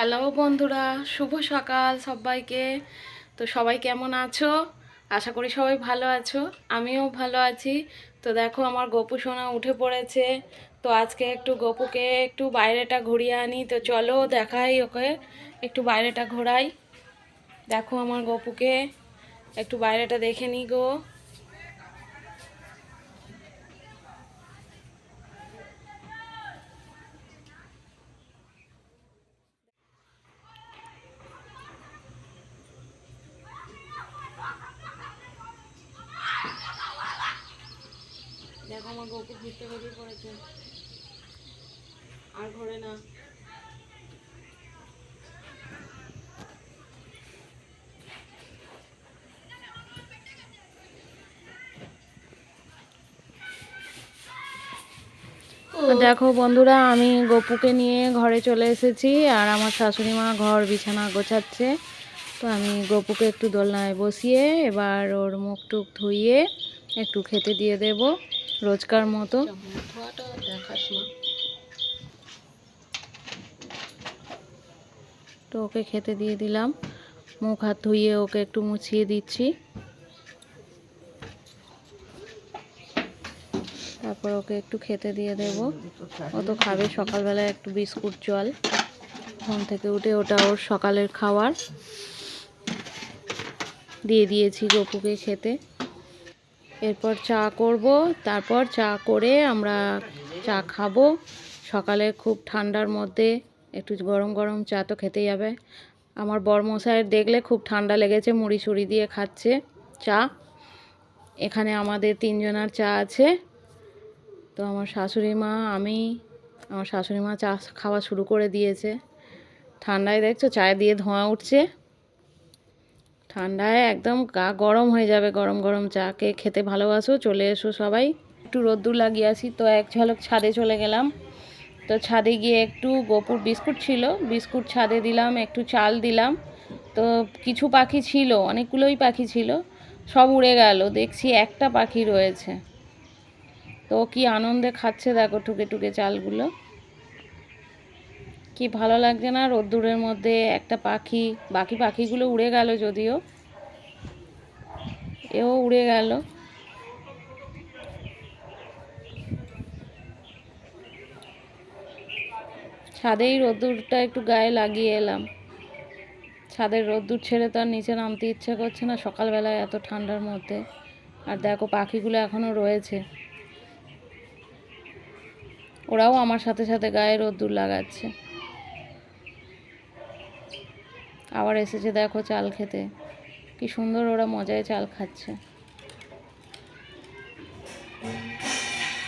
Hello বন্ধুরা, শুভ সকাল সবাইকে। তো সবাই কেমন আছো? আশা করি সবাই ভালো আছো, আমিও ভালো আছি। তো দেখো আমার গপু সোনা উঠে পড়েছে। তো আজকে একটু গপুকে একটু বাইরেটা ঘুরিয়ে আনি। তো চলো দেখাই ওকে, একটু বাইরেটা ঘোরাই। দেখো আমার গপুকে, একটু বাইরেটা দেখে নি গো। দেখো আমার গপু ঘুরতে বেরিয়ে পড়েছে। আর ঘোরে না। দেখো বন্ধুরা, আমি গপুকে নিয়ে ঘরে চলে এসেছি আর আমার শাশুড়ি মা ঘর বিছানা গোছাচ্ছে। তো আমি গপুকে একটু দোলনায় বসিয়ে এবার ওর মুখ টুক ধুইয়ে একটু খেতে দিয়ে দেব। রোজকার মতো। তো ওকে খেতে দিয়ে দিলাম। মুখ হাত ধুইয়ে ওকে একটু মুছিয়ে দিচ্ছি। তারপর ওকে একটু খেতে দিয়ে দেব। ও তো খাবে সকালবেলায় একটু বিস্কুট জল। ঘুম থেকে উঠে ওটা ওর সকালের খাওয়ার। দিয়ে দিয়েছি গপুকে খেতে। এরপর চা করব। তারপর চা করে আমরা চা খাব। সকালে খুব ঠান্ডার মধ্যে একটু গরম গরম চা তো খেতেই হবে। আমার বরমশাইয়ের দেখলে খুব ঠান্ডা লেগেছে, মুড়ি ছুড়ি দিয়ে খাচ্ছে চা। এখানে আমাদের তিনজনার চা আছে। তো আমার শাশুড়ি মা, আমি, আমার শাশুড়ি মা চা খাওয়া শুরু করে দিয়েছে। ঠান্ডায় দেখছ, চায় দিয়ে ধোঁয়া উঠছে। ঠান্ডায় একদম গা গরম হয়ে যাবে, গরম গরম চা কে খেতে ভালোবাসো, চলে এসো সবাই। একটু রোদ্দুর লাগিয়ে আসি, তো এক ঝলক ছাদে চলে গেলাম। তো ছাদে গিয়ে একটু গোপুর বিস্কুট ছিল, বিস্কুট ছাদে দিলাম, একটু চাল দিলাম। তো কিছু পাখি ছিল, অনেকগুলোই পাখি ছিল, সব উড়ে গেল, দেখছি একটা পাখি রয়েছে। তো কি আনন্দে খাচ্ছে দেখো টুকে টুকে চালগুলো। কি ভালো লাগছে না? রোদ্দুরের মধ্যে একটা পাখি, বাকি পাখিগুলো উড়ে গেল যদিও। এও উড়ে গেল। ছাদেই রোদ্দুরটা একটু গায়ে লাগিয়ে এলাম। ছাদের রোদ্দুর ছেড়ে তো আর নিচে নামতে ইচ্ছে করছে না সকালবেলায় এত ঠান্ডার মধ্যে। আর দেখো পাখিগুলো এখনও রয়েছে। ওরাও আমার সাথে সাথে গায়ে রোদ্দুর লাগাচ্ছে। আবার এসেছে দেখো চাল খেতে। কি সুন্দর ওরা মজায় চাল খাচ্ছে।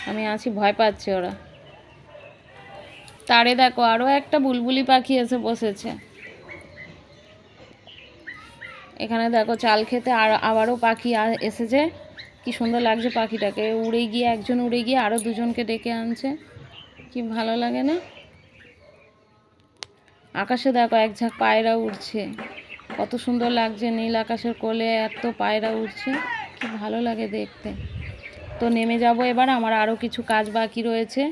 আমি আছি, ভয় পাচ্ছে ওরা। তারে দেখো আরও একটা বুলবুলি পাখি এসে বসেছে। এখানে দেখো চাল খেতে আর আবারও পাখি এসেছে। কি সুন্দর লাগছে পাখিটাকে। উড়ে গিয়ে, একজন উড়ে গিয়ে আরও দুজনকে ডেকে আনছে। কি ভালো লাগে না? আকাশে দেখো এক ঝাঁক পায়রা উড়ছে। কত সুন্দর লাগছে নীল আকাশের কোলে, এত পায়রা উড়ছে। কি ভালো লাগে দেখতে। তো নেমে যাব এবার, আমার আরও কিছু কাজ বাকি রয়েছে।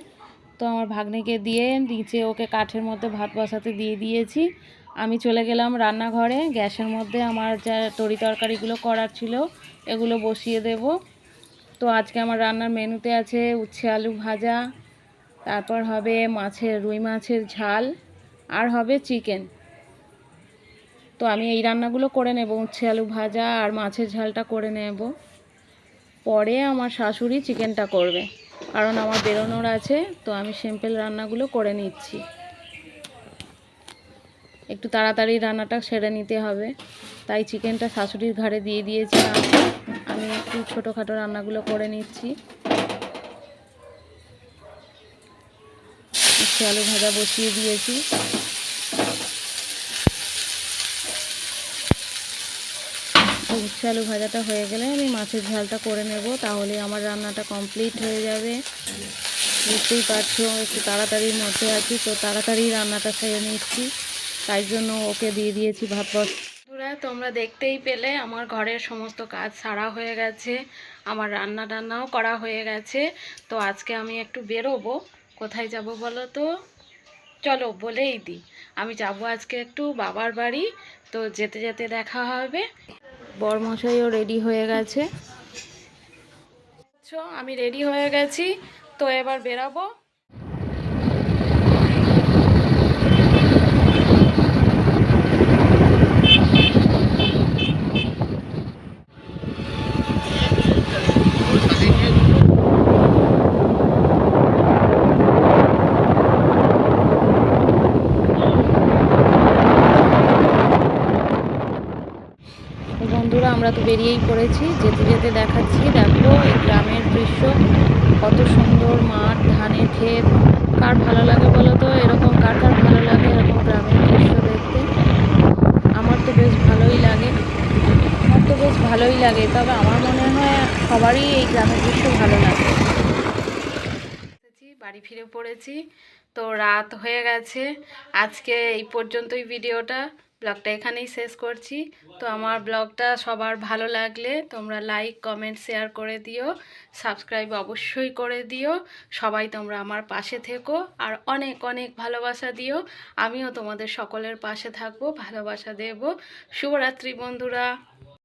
তো আমার ভাগ্নিকে দিয়ে নিচে ওকে কাঠের মধ্যে ভাত বসাতে দিয়ে দিয়েছি। আমি চলে গেলাম রান্নাঘরে। গ্যাসের মধ্যে আমার যা তরি তরকারিগুলো করার ছিল, এগুলো বসিয়ে দেব। তো আজকে আমার রান্নার মেনুতে আছে উচ্ছে আলু ভাজা, তারপর হবে মাছের, রুই মাছের ঝাল। আর হবে চিকেন। তো আমি এই রান্নাগুলো করে নেব, উচ্ছে আলু ভাজা আর মাছের ঝালটা করে নেব। পরে আমার শাশুড়ি চিকেনটা করবে, কারণ আমার বেরোনোর আছে, তো আমি সিম্পল রান্নাগুলো করে নিচ্ছি। একটু তাড়াতাড়ি রান্নাটা সেরে নিতে হবে। তাই চিকেনটা শাশুড়ির ঘাড়ে দিয়ে দিয়েছি আমি একটু ছোটোখাটো রান্নাগুলো করে নিচ্ছি। উচ্ছে আলু ভাজা বসিয়ে দিয়েছি। উচ্ছে আলু ভাজাটা হয়ে গেলে আমি মাছের ঝালটা করে নেব, তাহলে আমার রান্নাটা কমপ্লিট হয়ে যাবে। বুঝতেই পারছ, একটু তাড়াতাড়ির মধ্যে আছি, তো তাড়াতাড়ি রান্নাটা সেরে নিচ্ছি। তাই জন্য ওকে দিয়ে দিয়েছি ভাত বস বন্ধুরা, তোমরা দেখতেই পেলে, আমার ঘরের সমস্ত কাজ সারা হয়ে গেছে, আমার রান্না টান্নাও করা হয়ে গেছে। তো আজকে আমি একটু বেরোবো। কোথায় যাব বলো তো? চলো বলেই দি। আমি যাব আজকে একটু বাবার বাড়ি, তো যেতে যেতে দেখা হবে। বরমশাইও রেডি হয়ে গেছে। তো আমি রেডি হয়ে গেছি, তো এবার বেরাবো তো বন্ধুরা আমরা তো বেরিয়েই পড়েছি। যেতে যেতে দেখাচ্ছি, দেখো এই গ্রামের দৃশ্য। কত সুন্দর মাঠ, ধানের ক্ষেত। কার ভালো লাগে বলো তো? এরকম কার কার ভালো লাগে এরকম গ্রামের দৃশ্য দেখতে। আমার তো বেশ ভালোই লাগে। আমার তো বেশ ভালোই লাগে। তবে আমার মনে হয় সবারই এই গ্রামের দৃশ্য ভালো লাগে। বাড়ি ফিরে পড়েছি। তো রাত হয়ে গেছে। আজকে এই পর্যন্তই ভিডিওটা। ব্লগটা এখানেই শেষ করছি। তো আমার ব্লগটা সবার ভালো লাগলে তোমরা লাইক, কমেন্ট, শেয়ার করে দিও। সাবস্ক্রাইব অবশ্যই করে দিও। সবাই তোমরা আমার পাশে থেকো। আর অনেক অনেক ভালোবাসা দিও। আমিও তোমাদের সকলের পাশে থাকব, ভালোবাসা দেব। শুভরাত্রি বন্ধুরা।